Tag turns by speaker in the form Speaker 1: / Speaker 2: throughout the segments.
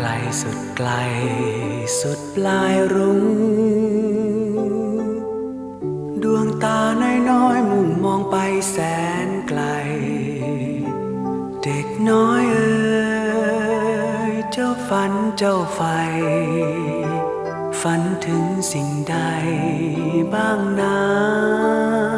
Speaker 1: ไกลสุดไกล สุดปลายรุง้งดวงตาน้อยๆมุ่งมองไปแสนไกล เด็กน้อยเอ๋ยเจ้าฝันเจ้าไฟ ฝันถึงสิ่งใดบ้างนะ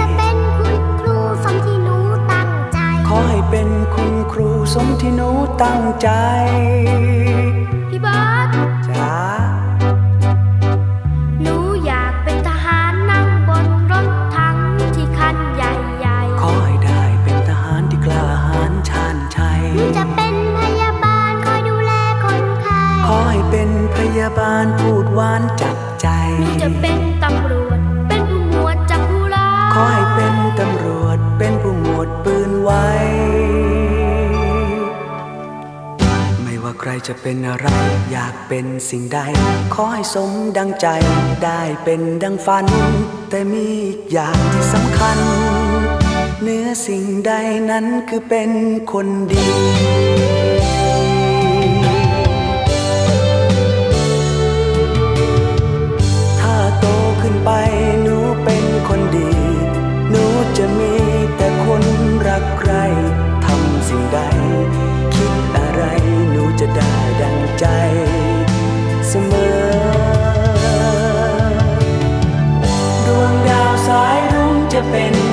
Speaker 2: จะเป็นคุณครูสมที่หนูตั้งใจ
Speaker 1: ขอให้เป็นคุณครูสมที่หนูตั้งใจ
Speaker 2: พี่เบิร์ด
Speaker 1: จ้า
Speaker 2: หนูอยากเป็นทหารนั่งบนรถถังที่คันใหญ่
Speaker 1: ขอให้ได้เป็นทหารที่กล้าหาญชาญชัย
Speaker 2: ๆ หนูจะเป็นพยาบาลคอยดูแลคนไข้
Speaker 1: ขอให้เป็นพยาบาลพูดหวานจับใจ
Speaker 2: หนูจะเป็นต
Speaker 1: ตำรวจเป็นผู้หมวดปืนไว้ ไม่ว่าใครจะเป็นอะไร อยากเป็นสิ่งใด ขอให้สมดังใจ ได้เป็นดังฝัน แต่มีอีกอย่างที่สำคัญเนื้อสิ่งใดนั้นคือเป็นคนดี จะเป็น